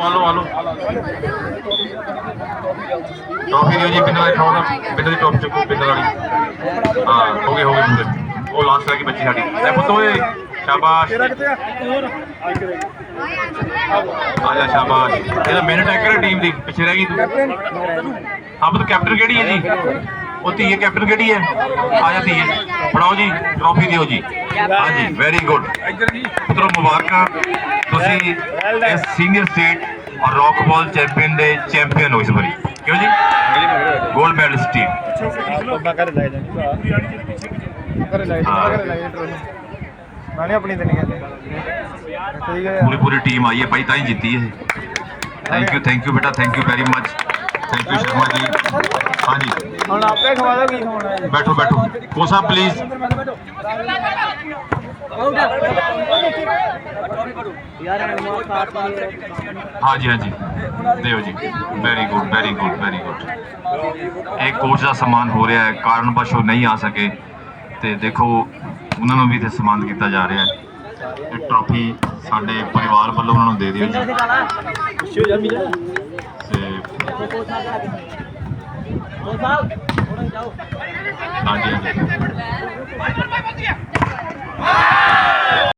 Hello hello ਟੋਪੀ ਦਿਓ ਜੀ ਬਿੰਦਰ ਵਾਲੀ ਖਾਓ ਬਿੰਦਰ ਦੀ ਟੋਪੀ ਚੱਕੋ ਬਿੰਦਰ ਵਾਲੀ। ਹਾਂ ਹੋ ਗਏ ਹੋ ਗਏ ਪੂਰੇ ਉਹ ਲਾਸਟ ਰਹਿ ਗਈ ਬੱਚੀ ਸਾਡੀ। ਲੈ ਪੁੱਤ ਓਏ ਸ਼ਾਬਾਸ਼। ਆ? ਜਾ ਸ਼ਾਬਾਸ਼। ਇਹਦਾ ਮੇਨ ਅਟੈਕਰ ਹੈ ਟੀਮ ਦੀ ਪਿੱਛੇ ਰਹਿ ਗਈ ਤੂੰ। ਪੁੱਤ ਕੈਪਟਨ ਕਿਹੜੀ ਹੈ ਜੀ? ਉਹ ਧੀਏ ਕੈਪਟਨ ਕਿਹੜੀ ਹੈ? ਆ ਜਾ ਧੀਏ। ਫੜਾਓ ਜੀ ਟਰੋਫੀ ਦਿਓ ਜੀ। ਹਾਂਜੀ ਵੈਰੀ ਗੁੱਡ ਪੁੱਤਰੋ ਮੁਬਾਰਕਾਂ। ਤੁਸੀਂ ਇਸ ਸੀਨੀਅਰ ਸਟੇਟ ਔਰ ਰੌਕ ਬਾਲ ਚੈਂਪੀਅਨ ਦੇ ਚੈਂਪੀਅਨ ਹੋ ਇਸ ਵਾਰੀ। ਕਿਉਂ ਜੀ? ਗੋਲਡ ਮੈਡਲਿਸਟ ਟੀਮ ਨਾਲੇ ਆਪਣੀ ਤੇ ਨਹੀਂ ਕਹਿੰਦੇ ਠੀਕ ਹੈ ਪੂਰੀ ਪੂਰੀ ਟੀਮ ਆਈ ਹੈ ਭਾਈ ਤਾਂ ਹੀ ਜਿੱਤੀ ਹੈ ਥੈਂਕ ਯੂ ਥੈਂਕ ਯੂ ਬੇਟਾ thank you very much thank you Sharma ji ਹਾਂਜੀ ਹੁਣ ਆਪੇ ਖਵਾ ਦੋ ਕੀ ਖਵਾਉਣਾ ਹੈ ਬੈਠੋ ਬੈਠੋ। ਕੋਸਾ ਪਲੀਜ਼ ਹਾਂਜੀ ਹਾਂਜੀ। ਦਿਓ ਜੀ। Very good very good very good ਇਹ ਕੋਚ ਦਾ ਸਨਮਾਨ ਹੋ ਰਿਹਾ ਹੈ। ਕਾਰਨ ਉਹ ਨਹੀਂ ਆ ਸਕੇ। ਤੇ ਦੇਖੋ ਉਹਨਾਂ ਨੂੰ ਵੀ ਤੇ ਸਨਮਾਨਿਤ ਕੀਤਾ ਜਾ ਰਿਹਾ ਹੈ। ਇਹ ਟਰਾਫੀ ਸਾਡੇ ਪਰਿਵਾਰ ਵੱਲੋਂ ਉਹਨਾਂ ਨੂੰ ਦੇ ਦਿਓ ਜੀ। ਤੇ ਹਾਂਜੀ ਹਾਂਜੀ